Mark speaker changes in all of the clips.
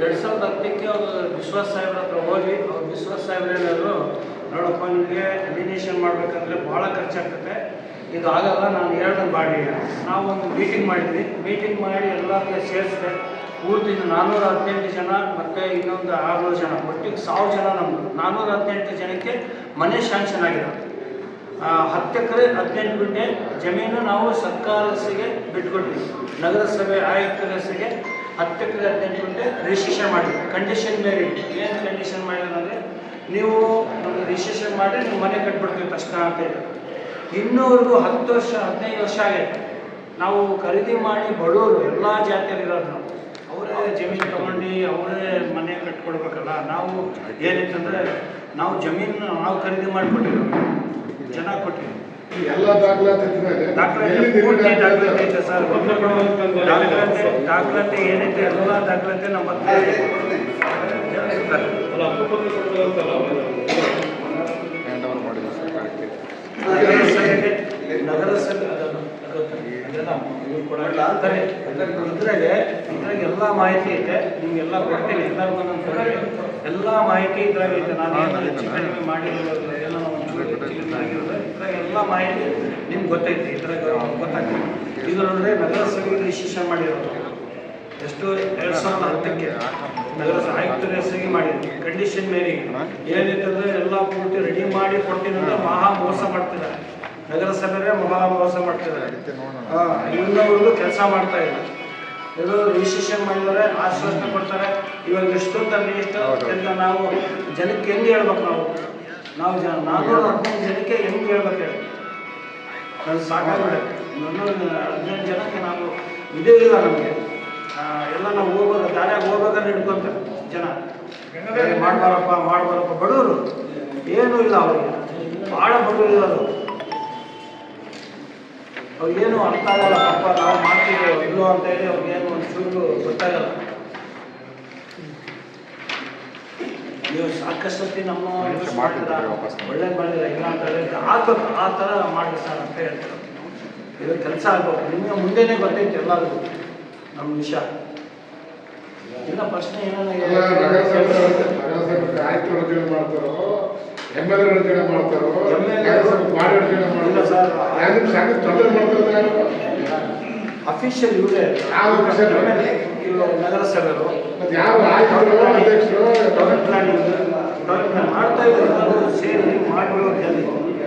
Speaker 1: ಎರಡು ಸಾವಿರದ ಹತ್ತಕ್ಕೆ ಅವರು ವಿಶ್ವಾಸ ಸಾಹೇಬ್ರ ಹತ್ರ ಹೋಗಿ ಅವ್ರು ವಿಶ್ವಾಸ ಸಾಹೇಬ್ರು ಏನಾದ್ರು, ನೋಡಪ್ಪ, ನಿಮಗೆ ಅಲಿನೇಷನ್ ಮಾಡಬೇಕಂದ್ರೆ ಭಾಳ ಖರ್ಚಾಗ್ತದೆ ಇದು ಆಗಲ್ಲ, ನಾನು ಎರಡನ್ನ ಮಾಡಿ. ನಾವು ಒಂದು ಮೀಟಿಂಗ್ ಮಾಡಿದ್ವಿ. ಮೀಟಿಂಗ್ ಮಾಡಿ ಎಲ್ಲರಿಗೆ ಸೇರಿಸಿದೆ. ಪೂರ್ತಿ ನಾನ್ನೂರ ಹದಿನೆಂಟು ಜನ, ಮತ್ತು ಇನ್ನೊಂದು ಆರುನೂರು ಜನ, ಒಟ್ಟಿಗೆ ಸಾವಿರ ಜನ ನಮ್ಮದು ನಾನ್ನೂರ ಹದಿನೆಂಟು ಜನಕ್ಕೆ ಮನೆ ಶಾಂಕ್ಷನ್ ಆಗಿದೆ ಹತ್ತು ಎಕರೆ, ಹದಿನೆಂಟು ಗುಂಟೆ ಜಮೀನು ನಾವು ಸರ್ಕಾರಸಿಗೆ ಬಿಟ್ಕೊಟ್ವಿ. ನಗರಸಭೆ ಆಯುಕ್ತರ ಹೆಸರಿಗೆ ಹತ್ತು ಎಕರೆ ಹದಿನೆಂಟು ಗಂಟೆ ರಿಜಿಸ್ಟ್ರೇಷನ್ ಮಾಡಿದ್ರು. ಕಂಡೀಷನ್ ಮೇಲೆ ಏನು ಕಂಡೀಷನ್ ಮಾಡಿದ್ರೆ ನೀವು ನಮಗೆ ರಿಜಿಸ್ಟ್ರೇಷನ್ ಮಾಡಿ ನೀವು ಮನೆ ಕಟ್ಬಿಡ್ತೀವಿ ತಕ್ಷಣ ಅಂತ ಹೇಳಿ ಇನ್ನೂವರೆಗೂ ಹತ್ತು ವರ್ಷ, ಹದಿನೈದು ವರ್ಷ ಆಗೈತೆ. ನಾವು ಖರೀದಿ ಮಾಡಿ ಬಡವರು, ಎಲ್ಲ ಜಾತಿಯಲ್ಲಿರೋದು ನಾವು. ಅವರೇ ಜಮೀನು ತಗೊಂಡು ಅವರೇ ಮನೆ ಕಟ್ಕೊಡ್ಬೇಕಲ್ಲ. ನಾವು ಏನಿತ್ತಂದರೆ ನಾವು ಜಮೀನು, ನಾವು ಖರೀದಿ ಮಾಡಿಕೊಟ್ಟಿರೋದು.
Speaker 2: ದಾಖಲಾತಿ
Speaker 1: ಐತೆ ಸರ್ ದಾಖಲಾತಿ ದಾಖಲಾತಿ ಏನೈತೆ ಎಲ್ಲ ದಾಖಲಾತಿ ನಮ್ಮ ಹತ್ರ ಇದ್ರಾಗೆ ಇದ್ರಾಗೆ ಎಲ್ಲ ಮಾಹಿತಿ ಐತೆ ನಿಮ್ಗೆಲ್ಲ ಕೊಡ್ತೀನಿ ಎಲ್ಲರಿಗೂ. ಎಲ್ಲ ಮಾಹಿತಿ ಇದ್ರಾಗ ಐತೆ. ನಾನು ಹೆಚ್ಚು ಕಡಿಮೆ ಮಾಡಿರೋದು ಇದ್ರಾಗ ಎಲ್ಲ ಮಾಹಿತಿ ನಿಮ್ಗೆ ಗೊತ್ತೈತಿ ಇದ್ರಾಗ ಗೊತ್ತಾಗ್ತದೆ ಇದು ನೋಡಿದ್ರೆ ನಗರಸಭೆ ರಿಜಿಸ್ಟ್ರೇಷನ್ ಮಾಡಿರೋದು ಎಷ್ಟು ಎರಡು ಸಾವಿರದ ಹತ್ತಕ್ಕೆ ನಗರಸಭೆ ಆಯುಕ್ತರ ಹೆಸರಿಗೆ ಮಾಡಿದ್ರು ಕಂಡೀಷನ್ ಮೇರೆಗೆ ಏನಿತ್ತಂದ್ರೆ ಎಲ್ಲ ಪೂರ್ತಿ ರೆಡಿ ಮಾಡಿ ಕೊಟ್ಟಿನಂದ್ರೆ ಮಹಾ ಮೋಸ ಮಾಡ್ತಿದ್ದಾರೆ ನಗರಸಭೆ ಮಹಾ ಮೋಸ ಮಾಡ್ತಿದ್ದಾರೆ ಇನ್ನೊಬ್ರು ಕೆಲಸ ಮಾಡ್ತಾ ಇಲ್ಲ ಇದು ರಿಜಿಸ್ಟ್ರೇಷನ್ ಮಾಡಿದ್ರೆ ಆಶ್ವಾಸನೆ ಕೊಡ್ತಾರೆ ಇವಾಗ ಎಷ್ಟೊತ್ತಲ್ಲಿ ಅಲ್ಲಿ ಎಷ್ಟು ಅಂತ ನಾವು ಜನಕ್ಕೆ ಹೆಂಗೆ ಹೇಳ್ಬೇಕು ನಾವು? ನಾವು ಜನ ನಾನ್ನೂರ ಹದಿನೈದು ಜನಕ್ಕೆ ಹೆಂಗೆ ಹೇಳ್ಬೇಕು ಹೇಳಿ? ಅದು ಇನ್ನೊಂದು ಹದಿನೈದು ಜನಕ್ಕೆ ನಾವು ಇದೇ ಇಲ್ಲ ನಮಗೆ. ಎಲ್ಲ ನಾವು ಹೋಗ್ಬೇಕು ದಾರ್ಯಾಗ ಹೋಗ್ಬೇಕಾದ್ರೆ ಹಿಡ್ಕೊಂತಾರೆ ಜನ. ಮಾಡ್ಬಾರಪ್ಪ ಮಾಡ್ಬಾರಪ್ಪ. ಬಡವರು, ಏನೂ ಇಲ್ಲ ಅವರಿಗೆ. ಭಾಳ ಬಡವರು ಇರೋದು ಅವ್ರಿಗೇನು ಅರ್ಥ ಆಗಲ್ಲ. ಪಾಪ ನಾವು ಮಾಡ್ತೀವಿ ಇಲ್ಲೋ ಅಂತ ಹೇಳಿ ಅವ್ರಿಗೇನು ಒಂಚೂರು ಗೊತ್ತಾಗಲ್ಲ. ನೀವು ಸಾಕಷ್ಟು ಸತಿ ನಮ್ಮ ಒಳ್ಳೇದು ಮಾಡಿದ್ರೆ ಇಲ್ಲ ಅಂತ. ಹೇಳಿದ್ರೆ ಆಗ್ಬೇಕು ಆ ಥರ ಮಾಡಿ ಸರ್ ಅಂತ ಹೇಳ್ತಾರೆ. ಇದು ಕೆಲಸ ಆಗ್ಬೇಕು. ನಿಮಗೆ ಮುಂದೆನೇ ಬರ್ತೈತೆ ಎಲ್ಲರಿಗೂ ನಮ್ಮ ವಿಷಯ. ಇಲ್ಲ ಪ್ರಶ್ನೆ
Speaker 2: ಮಾಡ್ತಾರೋ? ಎಂ ಎಲ್ ಎ ಮಾಡ್ತಾರೋ? ಮಾಡಿ
Speaker 1: ಇಲ್ಲ ಸರ್.
Speaker 2: ತೊಂದರೆ ಮಾಡ್ತಾರೆ ಯಾರು?
Speaker 1: ಅಫಿಷಿಯಲ್ ಇವರೇ
Speaker 2: ಯಾವ
Speaker 1: ನಗರಸಭೆಯವರು.
Speaker 2: ಮತ್ತೆ
Speaker 1: ಯಾವ ಮಾಡ್ತಾ ಇದ್ದಾರೆ ಸೇರಿ ಮಾಡಿಬಿಡೋ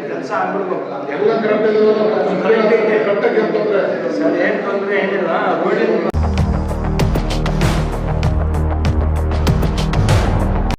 Speaker 1: ಕೆಲಸ ಆಗ್ಬಿಡ್ಬೇಕು.
Speaker 2: ಎಲ್ಲ ಕರೆಕ್ಟ್ ಕರೆಕ್ಟಾಗಿ
Speaker 1: ಸರ್ ಏನು ತೊಂದರೆ ಏನಿಲ್ಲ. ರೋಡಿನ